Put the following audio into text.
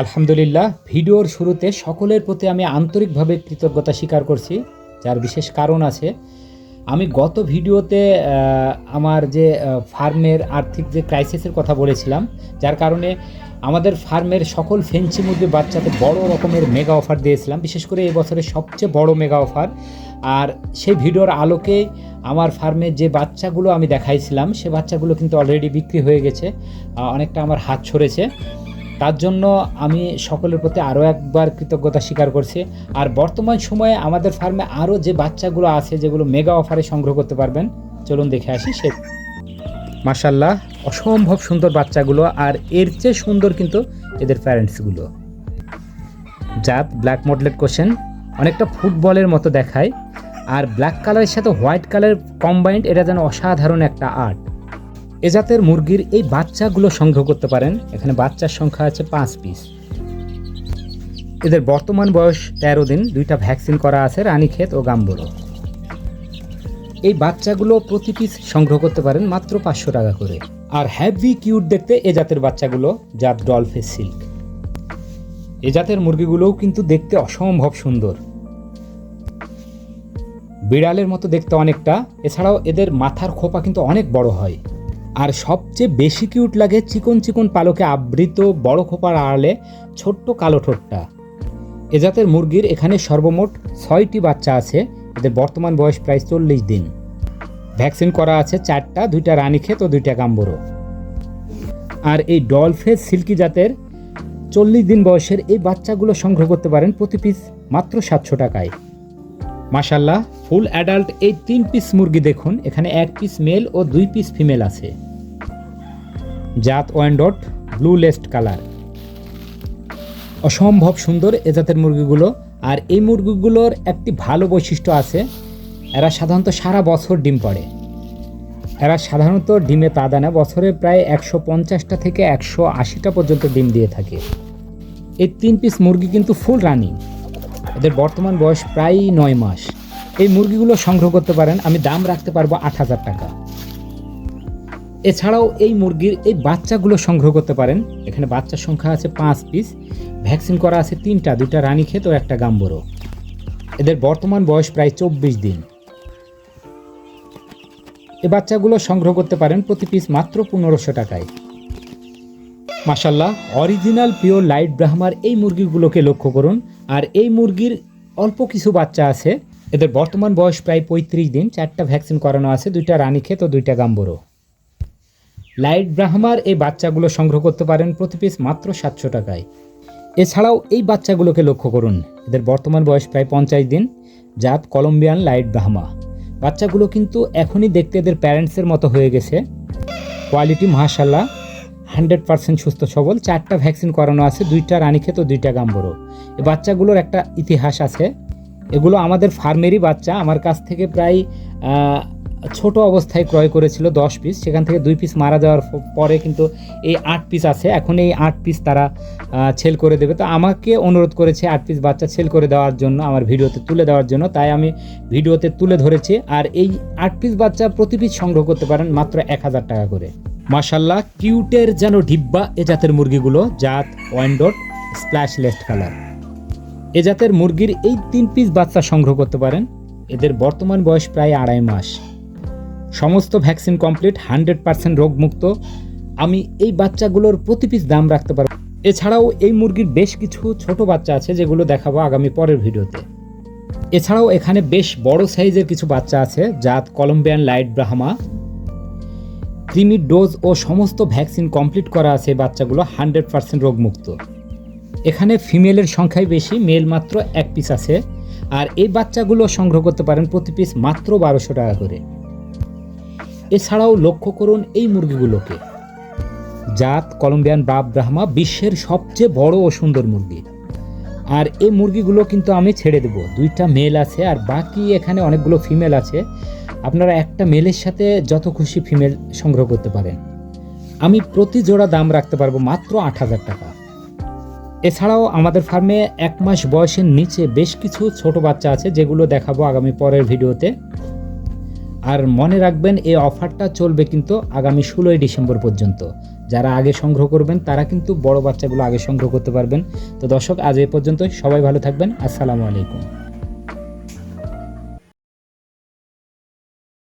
আলহামদুলিল্লাহ, ভিডিওর শুরুতে সকলের প্রতি আমি আন্তরিকভাবে কৃতজ্ঞতা স্বীকার করছি, যার বিশেষ কারণ আছে, আমি গত ভিডিওতে আমার যে ফার্মের আর্থিক যে ক্রাইসিসের কথা বলেছিলাম, যার কারণে আমাদের ফার্মের সকল ফেন্সি মুরগির বাচ্চাদের বড় রকমের মেগা অফার দিয়েছিলাম, বিশেষ করে এই বছরের সবচেয়ে বড় মেগা অফার আর সেই ভিডিওর আলোকে আমার ফার্মের যে বাচ্চাগুলো আমি দেখাইছিলাম, সে বাচ্চাগুলো কিন্তু অলরেডি বিক্রি হয়ে গেছে অনেকটা আমার হাত ছড়েছে তার জন্য আমি সকলের প্রতি আরও একবার কৃতজ্ঞতা স্বীকার করছি। আর বর্তমান সময়ে আমাদের ফার্মে আরও যে বাচ্চাগুলো আছে, যেগুলো মেগা অফারে সংগ্রহ করতে পারবেন, চলুন দেখে আসি সে। মাসাল্লাহ অসম্ভব সুন্দর বাচ্চাগুলো আর এর চেয়ে সুন্দর কিন্তু এদের প্যারেন্টসগুলো জাত ব্ল্যাক মডেলের কোশ্চেন অনেকটা ফুটবলের মতো দেখায়। আর ব্ল্যাক কালারের সাথে হোয়াইট কালার কম্বাইন্ড এটা যেন অসাধারণ একটা আর্ট এ জাতের মুরগির এই বাচ্চাগুলো সংগ্রহ করতে পারেন। এখানে বাচ্চার সংখ্যা আছে পাঁচ পিস। এদের বর্তমান বয়স তেরো দিন। দুইটা ভ্যাকসিন করা আছে, রানীক্ষেত ও গাম্বরো। এই বাচ্চাগুলো প্রতি পিস সংগ্রহ করতে পারেন মাত্র পাঁচশো টাকা করে। আর হ্যাভি কিউট দেখতে এ জাতের বাচ্চাগুলো জাত ডলফে সিল্ক। এ জাতের মুরগিগুলোও কিন্তু দেখতে অসম্ভব সুন্দর। বিড়ালের মতো দেখতে অনেকটা। এছাড়াও এদের মাথার খোপা কিন্তু অনেক বড় হয়। আর সবচেয়ে বেশি কিউট লাগে চিকন চিকন পালকে আবৃত বড় খোপার আড়ালে ছোট্ট কালো ঠোঁটটা। এ জাতের মুরগির এখানে সর্বমোট ছয়টি বাচ্চা আছে, এদের বর্তমান বয়স প্রায় চল্লিশ দিন। ভ্যাকসিন করা আছে চারটা, দুইটা রানীক্ষেত ও দুইটা গাম্বরো আর এই ডলফেস সিল্কি জাতের চল্লিশ দিন বয়সের এই বাচ্চাগুলো সংগ্রহ করতে পারেন প্রতি পিস মাত্র সাতশো টাকায়। মাশাল্লাহ ফুল অ্যাডাল্ট এই তিন পিস মুরগি দেখুন, এখানে এক পিস মেল ও দুই পিস ফিমেল আছে। জাত ওয়ান্ডট ব্লু লেস্ট কালার অসম্ভব সুন্দর এ জাতের মুরগিগুলো, আর এই মুরগিগুলোর একটি ভালো বৈশিষ্ট্য আছে, এরা সাধারণত সারা বছর ডিম পাড়ে। এরা সাধারণত ডিমে তা দেয় না, বছরে প্রায় একশো পঞ্চাশটা থেকে একশো আশিটা পর্যন্ত ডিম দিয়ে থাকে। এই তিন পিস মুরগি কিন্তু ফুল রানিং এদের বর্তমান বয়স প্রায় নয় মাস। এই মুরগিগুলো সংগ্রহ করতে পারেন, আমি দাম রাখতে পারব আট হাজার টাকা। এছাড়াও এই মুরগির এই বাচ্চাগুলো সংগ্রহ করতে পারেন, এখানে বাচ্চার সংখ্যা আছে পাঁচ পিস, ভ্যাকসিন করা আছে তিনটা দুইটা রানীক্ষেত ও একটা গাম্বরো এদের বর্তমান বয়স প্রায় চব্বিশ দিন। এই বাচ্চাগুলো সংগ্রহ করতে পারেন প্রতি পিস মাত্র পনেরোশো টাকায়। মাসাল্লাহ অরিজিনাল পিওর লাইট ব্রাহ্মার এই মুরগিগুলোকে লক্ষ্য করুন আর এই মুরগির অল্প কিছু বাচ্চা আছে। এদের বর্তমান বয়স প্রায় পঁয়ত্রিশ দিন। চারটা ভ্যাকসিন করানো আছে, দুইটা রানীক্ষেত ও দুইটা গাম্বরো। লাইট ব্রাহ্মার এই বাচ্চাগুলো সংগ্রহ করতে পারেন প্রতি পিস মাত্র সাতশো টাকায়। এছাড়াও এই বাচ্চাগুলোকে লক্ষ্য করুন। এদের বর্তমান বয়স প্রায় পঞ্চাশ দিন। জাত কলম্বিয়ান লাইট ব্রাহ্মা। বাচ্চাগুলো কিন্তু এখনই দেখতে এদের প্যারেন্টসের মতো হয়ে গেছে। কোয়ালিটি মাশাল্লাহ হান্ড্রেড পার্সেন্ট সুস্থ সবল। চারটা ভ্যাকসিন করানো আছে, দুইটা রানীক্ষেত দুইটা গাম্বরো। এই বাচ্চাগুলোর একটা ইতিহাস আছে। এগুলো আমাদের ফার্মেরই বাচ্চা। আমার কাছ থেকে প্রায় ছোট অবস্থায় ক্রয় করেছিল দশ পিস সেখান থেকে দুই পিস মারা যাওয়ার পরে কিন্তু এই আট পিস আছে। এখন এই আট পিস তারা ছেল করে দেবে। তো আমাকে অনুরোধ করেছে আট পিস বাচ্চা ছেল করে দেওয়ার জন্য, আমার ভিডিওতে তুলে দেওয়ার জন্য। তাই আমি ভিডিওতে তুলে ধরেছি। আর এই আট পিস বাচ্চা প্রতি পিস সংগ্রহ করতে পারেন মাত্র এক হাজার টাকা করে। মাশাল্লাহ কিউটের যেন ডিব্বা এ জাতের মুরগিগুলো, জাত ওয়াইন্ডট স্প্ল্যাশ লেস্ট কালার এ জাতের মুরগির এই তিন পিস বাচ্চা সংগ্রহ করতে পারেন। এদের বর্তমান বয়স প্রায় আড়াই মাস। সমস্ত ভ্যাকসিন কমপ্লিট, হান্ড্রেড পার্সেন্ট রোগমুক্ত। আমি এই বাচ্চাগুলোর প্রতি পিস দাম রাখতে পারব। এছাড়াও এই মুরগির বেশ কিছু ছোট বাচ্চা আছে, যেগুলো দেখাবো আগামী পরের ভিডিওতে। এছাড়াও এখানে বেশ বড় সাইজের কিছু বাচ্চা আছে, জাত কলম্বিয়ান লাইট ব্রাহ্মা। ক্রিমির ডোজ ও সমস্ত ভ্যাকসিন কমপ্লিট করা আছে বাচ্চাগুলো, হান্ড্রেড পার্সেন্ট রোগমুক্ত। এখানে ফিমেলের সংখ্যাই বেশি, মেল মাত্র এক পিস আছে। আর এই বাচ্চাগুলো সংগ্রহ করতে পারেন প্রতি পিস মাত্র বারোশো টাকা করে। এছাড়াও লক্ষ্য করুন এই মুরগিগুলোকে। জাত, কলম্বিয়ান বাপ ব্রাহ্মা বিশ্বের সবচেয়ে বড় ও সুন্দর মুরগি। আর এই মুরগিগুলো কিন্তু আমি ছেড়ে দেব। দুইটা মেল আছে আর বাকি এখানে অনেকগুলো ফিমেল আছে। আপনারা একটা মেলের সাথে যত খুশি ফিমেল সংগ্রহ করতে পারেন। আমি প্রতি জোড়া দাম রাখতে পারব মাত্র আট হাজার টাকা। এছাড়াও আমাদের ফার্মে এক মাস বয়সের নিচে বেশ কিছু ছোট বাচ্চা আছে, যেগুলো দেখাবো আগামী পরের ভিডিওতে। আর মনে রাখবেন, এই অফারটা চলবে কিন্তু আগামী ষোলোই ডিসেম্বর পর্যন্ত। যারা আগে সংগ্রহ করবেন, তারা কিন্তু বড় বাচ্চাগুলো আগে সংগ্রহ করতে পারবেন। তো দর্শক, আজ এ পর্যন্ত সবাই ভালো থাকবেন। আসসালামু আলাইকুম।